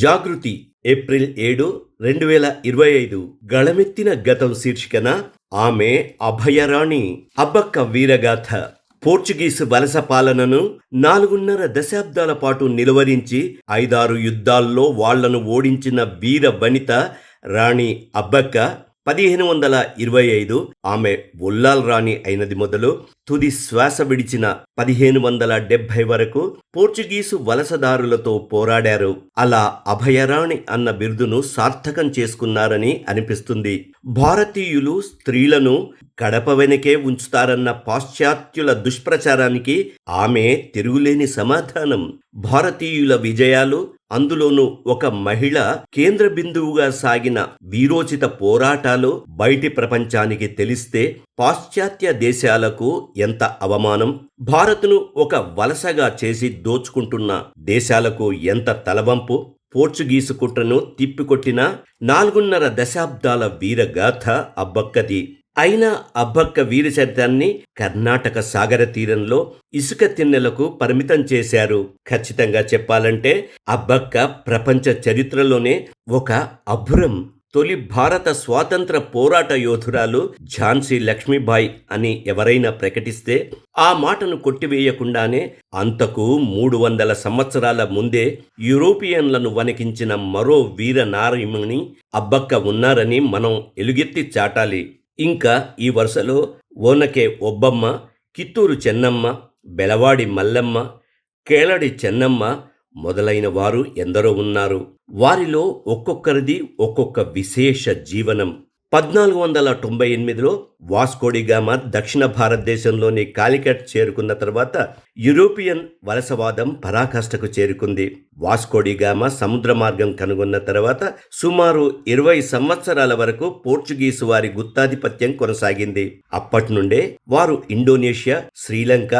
జాగృతి April ఏడు రెండు వేల ఇరవై ఐదు గళమెత్తిన గతం శీర్షికన ఆమె అభయరాణి అబ్బక్క వీరగాథ. పోర్చుగీస్ వలస పాలనను నాలుగున్నర దశాబ్దాల పాటు నిలువరించి ఐదారు యుద్ధాల్లో వాళ్ళను ఓడించిన వీర వనిత రాణి అబ్బక్క పదిహేను వందల ఇరవై ఐదు. ఆమె ఉల్లాల్ రాణి అయినది మొదలు తుది శ్వాస విడిచిన పదిహేను వందల డెబ్బై వరకు పోర్చుగీసు వలసదారులతో పోరాడారు. అలా అభయరాణి అన్న బిరుదును సార్థకం చేసుకున్నారని అనిపిస్తుంది. భారతీయులు స్త్రీలను కడప వెనకే ఉంచుతారన్న పాశ్చాత్యుల దుష్ప్రచారానికి ఆమె తిరుగులేని సమాధానం. భారతీయుల విజయాలు అందులోనూ ఒక మహిళ కేంద్ర బిందువుగా సాగిన వీరోచిత పోరాటాలు బయటి ప్రపంచానికి తెలిస్తే పాశ్చాత్య దేశాలకు ఎంత అవమానం? భారత్ను ఒక వలసగా చేసి దోచుకుంటున్న దేశాలకు ఎంత తలవంపు? పోర్చుగీసు కుట్రను తిప్పికొట్టిన నాలుగున్నర దశాబ్దాల వీరగాథ అబ్బక్కది. అయినా అబ్బక్క వీర శబ్దాన్ని కర్ణాటక సాగర తీరంలో ఇసుక తిన్నెలకు పరిమితం చేశారు. ఖచ్చితంగా చెప్పాలంటే అబ్బక్క ప్రపంచ చరిత్రలోనే ఒక అభురం తొలి భారత స్వాతంత్ర పోరాట యోధురాలు ఝాన్సీ లక్ష్మీబాయి అని ఎవరైనా ప్రకటిస్తే ఆ మాటను కొట్టివేయకుండానే అంతకు మూడు వందల సంవత్సరాల ముందే యూరోపియన్లను వణికించిన మరో వీర నారయముని అబ్బక్క ఉన్నారని మనం ఎలుగెత్తి చాటాలి. ఇంకా ఈ వరుసలో ఓనకే ఒబ్బమ్మ కిత్తూరు చెన్నమ్మ బెలవాడి మల్లమ్మ కేళడి చెన్నమ్మ మొదలైన వారు ఎందరో ఉన్నారు. వారిలో ఒక్కొక్కరిది ఒక్కొక్క విశేష జీవనం. పద్నాలుగు వందల తొంభై ఎనిమిదిలో వాస్కోడిగామా దక్షిణ భారతదేశంలోని కాలికట్ చేరుకున్న తర్వాత యూరోపియన్ వలసవాదం పరాకాష్ఠకు చేరుకుంది. వాస్కోడిగామా సముద్ర మార్గం కనుగొన్న తర్వాత సుమారు ఇరవై సంవత్సరాల వరకు పోర్చుగీసు వారి గుత్తాధిపత్యం కొనసాగింది. అప్పటి నుండే వారు ఇండోనేషియా శ్రీలంక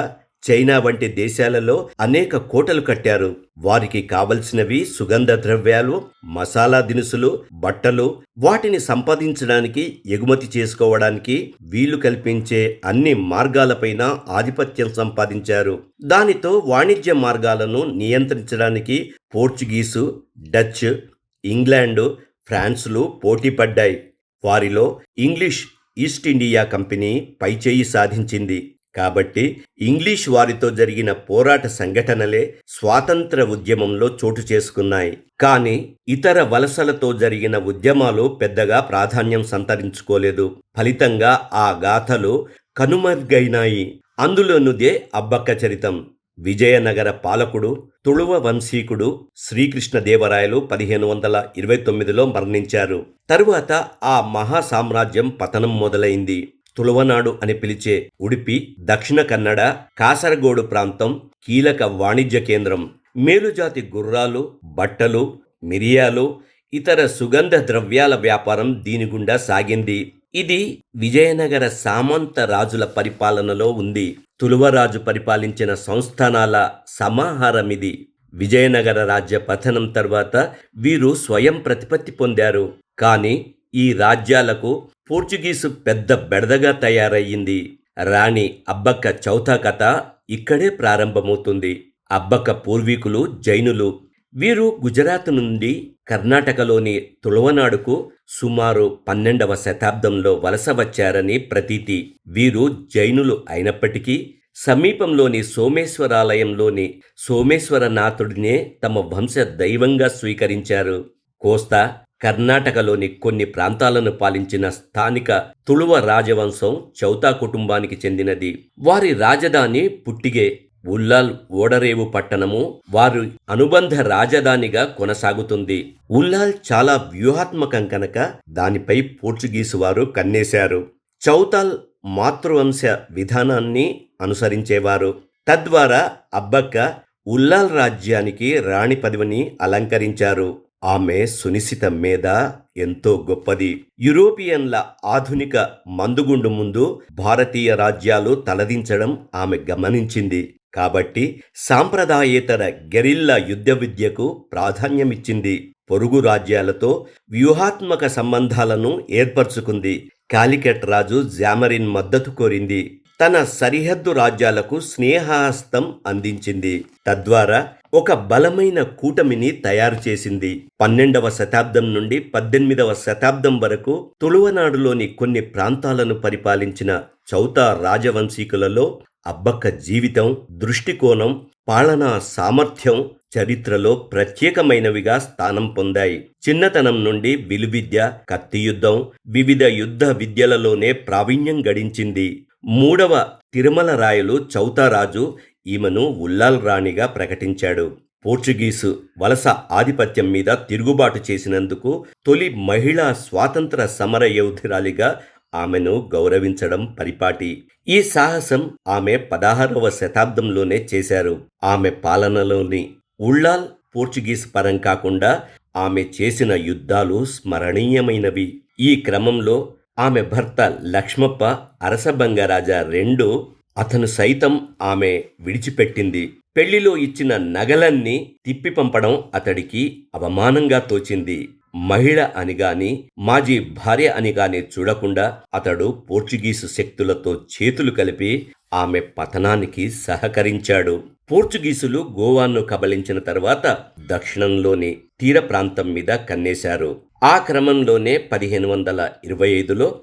చైనా వంటి దేశాలలో అనేక కోటలు కట్టారు. వారికి కావలసినవి సుగంధ ద్రవ్యాలు మసాలా దినుసులు బట్టలు వాటిని సంపాదించడానికి ఎగుమతి చేసుకోవడానికి వీలు కల్పించే అన్ని మార్గాలపైన ఆధిపత్యం సంపాదించారు. దానితో వాణిజ్య మార్గాలను నియంత్రించడానికి పోర్చుగీసు డచ్ ఇంగ్లాండు ఫ్రాన్సులు పోటీ పడ్డాయి. వారిలో ఇంగ్లీష్ ఈస్ట్ ఇండియా కంపెనీ పైచేయి సాధించింది. కాబట్టి ఇంగ్లీష్ వారితో జరిగిన పోరాట సంఘటనలే స్వాతంత్ర ఉద్యమంలో చోటు చేసుకున్నాయి. కానీ ఇతర వలసలతో జరిగిన ఉద్యమాలు పెద్దగా ప్రాధాన్యం సంతరించుకోలేదు. ఫలితంగా ఆ గాథలు కనుమరుగైనాయి. అందులోనుదే అబ్బక్క చరితం. విజయనగర పాలకుడు తుళువ వంశీకుడు శ్రీకృష్ణదేవరాయలు పదిహేను వందల ఇరవై తొమ్మిదిలో మరణించారు. తరువాత ఆ మహా సామ్రాజ్యం పతనం మొదలైంది. తుళవనాడు అని పిలిచే ఉడిపి దక్షిణ కన్నడ కాసరగోడు ప్రాంతం కీలక వాణిజ్య కేంద్రం. మేలుజాతి గుర్రాలు బట్టలు మిరియాలు ఇతర సుగంధ ద్రవ్యాల వ్యాపారం దీని గుండా సాగింది. ఇది విజయనగర సామంత రాజుల పరిపాలనలో ఉంది. తులువరాజు పరిపాలించిన సంస్థానాల సమాహారమిది. విజయనగర రాజ్య పతనం తర్వాత వీరు స్వయం ప్రతిపత్తి పొందారు. కానీ ఈ రాజ్యాలకు పోర్చుగీసు పెద్ద బెడదగా తయారయ్యింది. రాణి అబ్బక్క చౌథా కథ ఇక్కడే ప్రారంభమవుతుంది. అబ్బక్క పూర్వీకులు జైనులు వీరు గుజరాత్ నుండి కర్ణాటకలోని తుళవనాడుకు సుమారు పన్నెండవ శతాబ్దంలో వలస వచ్చారని ప్రతీతి. వీరు జైనులు అయినప్పటికీ సమీపంలోని సోమేశ్వరాలయంలోని సోమేశ్వరనాథుడినే తమ వంశ దైవంగా స్వీకరించారు. కోస్తా కర్ణాటకలోని కొన్ని ప్రాంతాలను పాలించిన స్థానిక తుళువ రాజవంశం చౌతా కుటుంబానికి చెందినది. వారి రాజధాని పుట్టిగే ఉల్లాల్ ఓడరేవు పట్టణము వారి అనుబంధ రాజధానిగా కొనసాగుతుంది. ఉల్లాల్ చాలా వ్యూహాత్మకం కనుక దానిపై పోర్చుగీసు వారు కన్నేశారు. చౌతాల్ మాతృవంశ విధానాన్ని అనుసరించేవారు. తద్వారా అబ్బక్క ఉల్లాల్ రాజ్యానికి రాణి పదవిని అలంకరించారు. ఆమె సునిశిత మీద ఎంతో గొప్పది. యూరోపియన్ల ఆధునిక మందుగుండు ముందు భారతీయ రాజ్యాలు తలదించడం ఆమె గమనించింది. కాబట్టి సాంప్రదాయేతర గెరిల్లా యుద్ధ విద్యకు ప్రాధాన్యమిచ్చింది. పొరుగు రాజ్యాలతో వ్యూహాత్మక సంబంధాలను ఏర్పరచుకుంది. కాలికెట్ రాజు జామరిన్ మద్దతు కోరింది. తన సరిహద్దు రాజ్యాలకు స్నేహహస్తం అందించింది. తద్వారా ఒక బలమైన కూటమిని తయారు చేసింది. పన్నెండవ శతాబ్దం నుండి పద్దెనిమిదవ శతాబ్దం వరకు తుಳುవనాడులోని కొన్ని ప్రాంతాలను పరిపాలించిన చౌతా రాజవంశీకులలో అబ్బక్క జీవితం దృష్టికోణం పాలనా సామర్థ్యం చరిత్రలో ప్రత్యేకమైనవిగా స్థానం పొందాయి. చిన్నతనం నుండి విలువిద్య కత్తి యుద్ధం వివిధ యుద్ధ విద్యలలోనే ప్రావీణ్యం గడించింది. మూడవ తిరుమల రాయలు చౌతారాజు ఈమెను ఉల్లాల్ రాణిగా ప్రకటించాడు. పోర్చుగీసు వలస ఆధిపత్యం మీద తిరుగుబాటు చేసినందుకు తొలి మహిళా స్వాతంత్ర సమర యోధురాలిగా ఆమెను గౌరవించడం పరిపాటి. ఈ సాహసం ఆమె పదహారవ శతాబ్దంలోనే చేశారు. ఆమె పాలనలోని ఉళ్ళాల్ పోర్చుగీస్ పరం కాకుండా ఆమె చేసిన యుద్ధాలు స్మరణీయమైనవి. ఈ క్రమంలో ఆమె భర్త లక్ష్మప్ప అరసబంగరాజా రెండు అతను సైతం ఆమె విడిచిపెట్టింది. పెళ్ళిలో ఇచ్చిన నగలన్నీ తిప్పి పంపడం అతడికి అవమానంగా తోచింది. మహిళ అని గాని మాజీ భార్య అని గాని చూడకుండా అతడు పోర్చుగీసు శక్తులతో చేతులు కలిపి ఆమె పతనానికి సహకరించాడు. పోర్చుగీసులు గోవాను కబలించిన తర్వాత దక్షిణంలోని తీర ప్రాంతం మీద కన్నేశారు. ఆ క్రమంలోనే పదిహేను వందల ఇరవై ఐదులో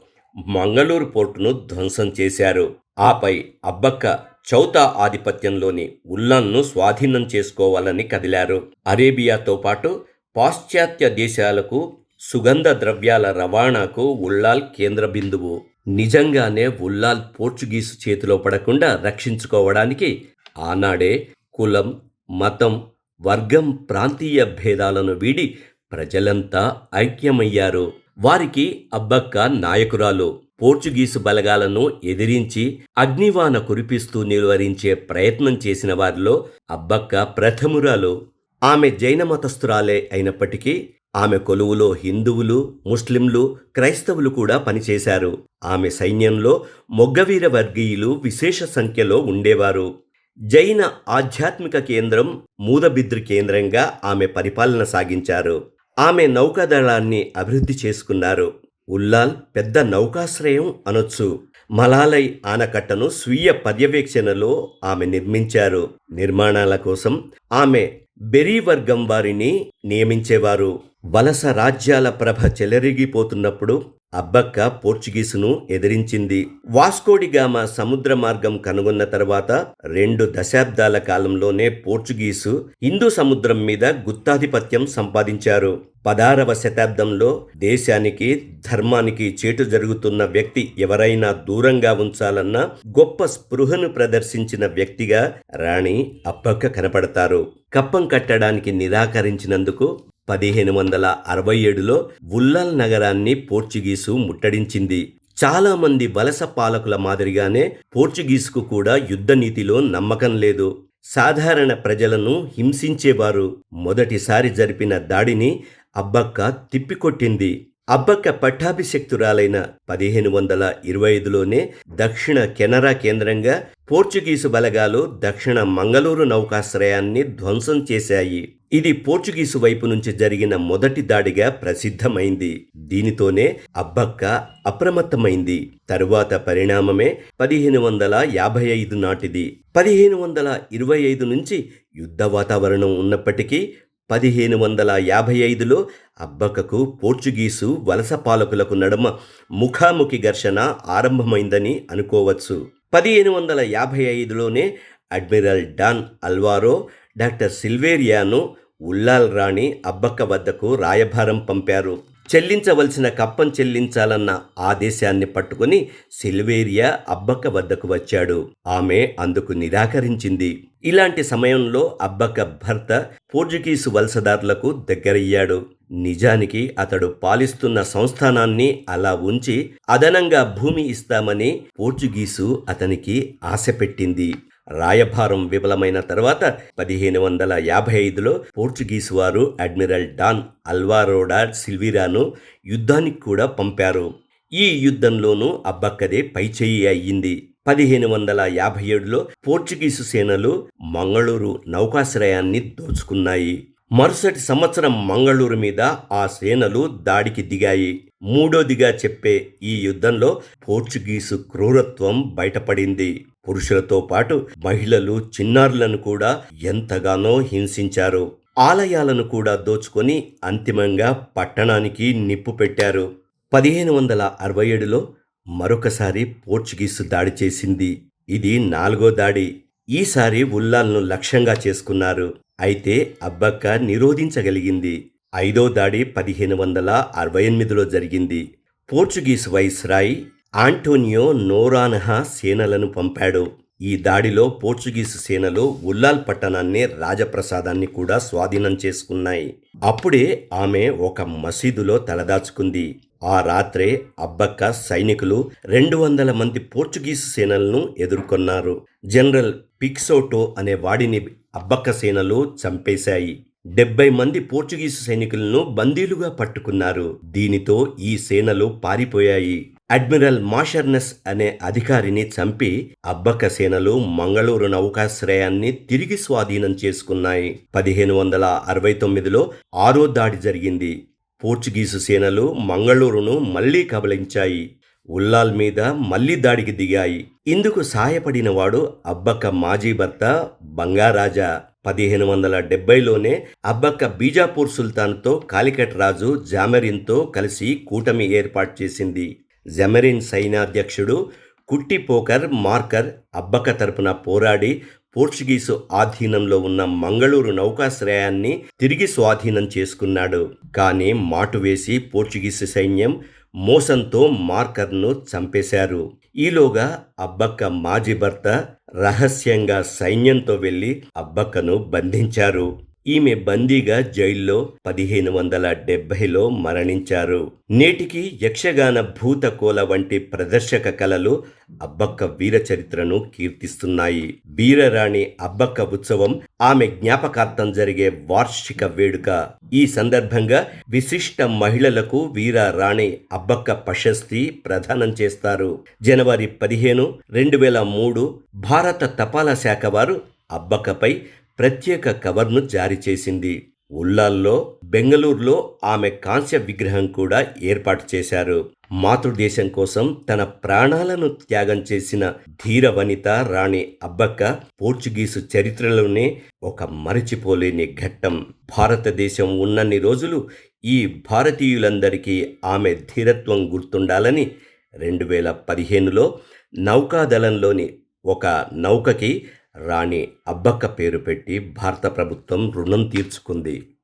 మంగళూరు పోర్టును ధ్వంసం చేశారు. ఆపై అబ్బక్క చౌతా ఆధిపత్యంలోని ఉల్లాన్ను స్వాధీనం చేసుకోవాలని కదిలారు. అరేబియాతో పాటు పాశ్చాత్య దేశాలకు సుగంధ ద్రవ్యాల రవాణాకు ఉల్లాల్ కేంద్ర బిందువు. నిజంగానే ఉల్లాల్ పోర్చుగీసు చేతిలో పడకుండా రక్షించుకోవడానికి ఆనాడే కులం మతం వర్గం ప్రాంతీయ భేదాలను వీడి ప్రజలంతా ఐక్యమయ్యారు. వారికి అబ్బక్క నాయకురాలు పోర్చుగీసు బలగాలను ఎదిరించి అగ్నివాన కురిపిస్తూ నిలువరించే ప్రయత్నం చేసిన వారిలో అబ్బక్క ప్రథమురాలు. ఆమె జైన మతస్థురాలే అయినప్పటికీ ఆమె కొలువులో హిందువులు ముస్లింలు క్రైస్తవులు కూడా పనిచేశారు. ఆమె సైన్యంలో మొగ్గవీర వర్గీయులు విశేష సంఖ్యలో ఉండేవారు. జైన ఆధ్యాత్మిక కేంద్రం మూదబిద్రి కేంద్రంగా ఆమె పరిపాలన సాగించారు. ఆమె నౌకాదళాన్ని అభివృద్ధి చేసుకున్నారు. ఉల్లాల్ పెద్ద నౌకాశ్రయం అనొచ్చు. మలాలై ఆనకట్టను స్వీయ పర్యవేక్షణలో ఆమె నిర్మించారు. నిర్మాణాల కోసం ఆమె బెరీ వర్గం వారిని నియమించేవారు. వలస రాజ్యాల ప్రభ చెలరిగిపోతున్నప్పుడు అబ్బక్క పోర్చుగీసును ఎదిరించింది. వాస్కోడిగామ సముద్ర మార్గం కనుగొన్న తర్వాత రెండు దశాబ్దాల కాలంలోనే పోర్చుగీసు హిందూ సముద్రం మీద గుత్తాధిపత్యం సంపాదించారు. పదారవ శతాబ్దంలో దేశానికి ధర్మానికి చేటు జరుగుతున్న వ్యక్తి ఎవరైనా దూరంగా ఉంచాలన్న గొప్ప స్పృహను ప్రదర్శించిన వ్యక్తిగా రాణి అబ్బక్క కనపడతారు. కప్పం కట్టడానికి నిరాకరించినందుకు పదిహేను వందల అరవై ఏడులో ఉల్లాల్ నగరాన్ని పోర్చుగీసు ముట్టడించింది. చాలామంది వలస పాలకుల మాదిరిగానే పోర్చుగీసుకు కూడా యుద్ధ నీతిలో నమ్మకం లేదు. సాధారణ ప్రజలను హింసించేవారు. మొదటిసారి జరిపిన దాడిని అబ్బక్క తిప్పికొట్టింది. అబ్బక్క పట్టాభిషక్తురాలైన పదిహేను వందల ఇరవై ఐదులోనే దక్షిణ కెనరా కేంద్రంగా పోర్చుగీసు బలగాలు దక్షిణ మంగళూరు నౌకాశ్రయాన్ని ధ్వంసం చేశాయి. ఇది పోర్చుగీసు వైపు నుంచి జరిగిన మొదటి దాడిగా ప్రసిద్ధమైంది. దీనితోనే అబ్బక్క అప్రమత్తమైంది. తరువాత పరిణామమే పదిహేను వందల యాభై ఐదు నాటిది. పదిహేను వందల ఇరవై ఐదు నుంచి యుద్ధ వాతావరణం ఉన్నప్పటికీ పదిహేను వందల యాభై ఐదులో అబ్బకకు పోర్చుగీసు వలస పాలకులకు నడుమ ముఖాముఖి ఘర్షణ ఆరంభమైందని అనుకోవచ్చు. పదిహేను వందల యాభై ఐదులోనే అడ్మిరల్ డాన్ అల్వారో డాక్టర్ సిల్వేరియాను ఉల్లాల్ రాణి అబ్బక్క వద్దకు రాయభారం పంపారు. చెల్లించవలసిన కప్పం చెల్లించాలన్న ఆదేశాన్ని పట్టుకుని సిల్వేరియా అబ్బక్క వద్దకు వచ్చాడు. ఆమె అందుకు నిరాకరించింది. ఇలాంటి సమయంలో అబ్బక్క భర్త పోర్చుగీసు వలసదారులకు దగ్గరయ్యాడు. నిజానికి అతడు పాలిస్తున్న సంస్థానాన్ని అలా ఉంచి అదనంగా భూమి ఇస్తామని పోర్చుగీసు అతనికి ఆశ పెట్టింది రాయభారం విఫలమైన తర్వాత పదిహేను వందల యాభై ఐదులో పోర్చుగీసు వారు అడ్మిరల్ డాన్ అల్వారోడా సిల్విరాను యుద్ధానికి కూడా పంపారు. ఈ యుద్ధంలోనూ అబ్బక్కదే పైచేయి అయ్యింది. పదిహేను వందల యాభై ఏడులో పోర్చుగీసు సేనలు మంగళూరు నౌకాశ్రయాన్ని దోచుకున్నాయి. మరుసటి సంవత్సరం మంగళూరు మీద ఆ సేనలు దాడికి దిగాయి. మూడోదిగా చెప్పే ఈ యుద్ధంలో పోర్చుగీసు క్రూరత్వం బయటపడింది. పురుషులతో పాటు మహిళలు చిన్నారులను కూడా ఎంతగానో హింసించారు. ఆలయాలను కూడా దోచుకొని అంతిమంగా పట్టణానికి నిప్పు పెట్టారు. పదిహేను వందల అరవై ఏడులో మరొకసారి పోర్చుగీసు దాడి చేసింది. ఇది నాలుగో దాడి. ఈసారి ఉల్లాల్ను లక్ష్యంగా చేసుకున్నారు. అయితే అబ్బక్క నిరోధించగలిగింది. ఐదో దాడి పదిహేను వందల అరవై ఎనిమిదిలో జరిగింది. పోర్చుగీస్ వైస్రాయ్ ఆంటోనియో నోరానహా సేనలను పంపాడు. ఈ దాడిలో పోర్చుగీసు సేనలు ఉల్లాల్ పట్టణాన్ని రాజప్రసాదాన్ని కూడా స్వాధీనం చేసుకున్నాయి. అప్పుడే ఆమె ఒక మసీదులో తలదాచుకుంది. ఆ రాత్రే అబ్బక్క సైనికులు రెండు వందల మంది పోర్చుగీసు సేనలను ఎదుర్కొన్నారు. జనరల్ పిక్సోటో అనే వాడిని అబ్బక్క సేనలు చంపేశాయి. డెబ్బై మంది పోర్చుగీసు సైనికులను బందీలుగా పట్టుకున్నారు. దీనితో ఈ సేనలు పారిపోయాయి. అడ్మిరల్ మాషర్నెస్ అనే అధికారిని చంపి అబ్బక్క సేనలు మంగళూరు నౌకాశ్రయాన్ని తిరిగి స్వాధీనం చేసుకున్నాయి. పదిహేను వందల అరవై తొమ్మిదిలో ఆరో దాడి జరిగింది. పోర్చుగీసు సేనలు మంగళూరును మళ్ళీ కబలించాయి ఉల్లాల్ మీద మళ్ళీ దాడికి దిగాయి. ఇందుకు సాయపడినవాడు అబ్బక్క మాజీ భర్త బంగారాజా. పదిహేను వందల డెబ్బైలోనే అబ్బక్క బీజాపూర్ సుల్తాన్తో కాలికట్ రాజు జామెరిన్తో కలిసి కూటమి ఏర్పాటు చేసింది. జమెరిన్ సైన్యాధ్యక్షుడు కుట్టి పోకర్ మార్కర్ అబ్బక్క తరపున పోరాడి పోర్చుగీసు ఆధీనంలో ఉన్న మంగళూరు నౌకాశ్రయాన్ని తిరిగి స్వాధీనం చేసుకున్నాడు. కానీ మాటు వేసి పోర్చుగీసు సైన్యం మోసంతో మార్కర్ను చంపేశారు. ఈలోగా అబ్బక్క మాజీ భర్త రహస్యంగా సైన్యంతో వెళ్ళి అబ్బక్కను బంధించారు. ఈమె బందీగా జైల్లో పదిహేను వందల డెబ్బైలో మరణించారు. నేటికి యక్షగాన భూతకోల వంటి ప్రదర్శక కళలు అబ్బక్క వీర చరిత్రను కీర్తిస్తున్నాయి. వీరరాణి అబ్బక్క ఉత్సవం ఆమె జ్ఞాపకార్థం జరిగే వార్షిక వేడుక. ఈ సందర్భంగా విశిష్ట మహిళలకు వీరరాణి అబ్బక్క ప్రశస్తి ప్రదానం చేస్తారు. జనవరి పదిహేను రెండు వేల మూడు భారత తపాలా శాఖ వారు అబ్బక్కపై ప్రత్యేక కవర్ను జారీ చేసింది. ఉల్లాల్లో బెంగళూరులో ఆమె కాంస్య విగ్రహం కూడా ఏర్పాటు చేశారు. మాతృదేశం కోసం తన ప్రాణాలను త్యాగం చేసిన ధీర వనిత రాణి అబ్బక్క పోర్చుగీసు చరిత్రలోనే ఒక మరచిపోలేని ఘట్టం. భారతదేశం ఉన్నన్ని రోజులు ఈ భారతీయులందరికీ ఆమె ధీరత్వం గుర్తుండాలని రెండు వేల పదిహేనులో నౌకాదళంలోని ఒక నౌకకి రాణి అబ్బక్క పేరు పెట్టి భారత ప్రభుత్వం రుణం తీర్చుకుంది.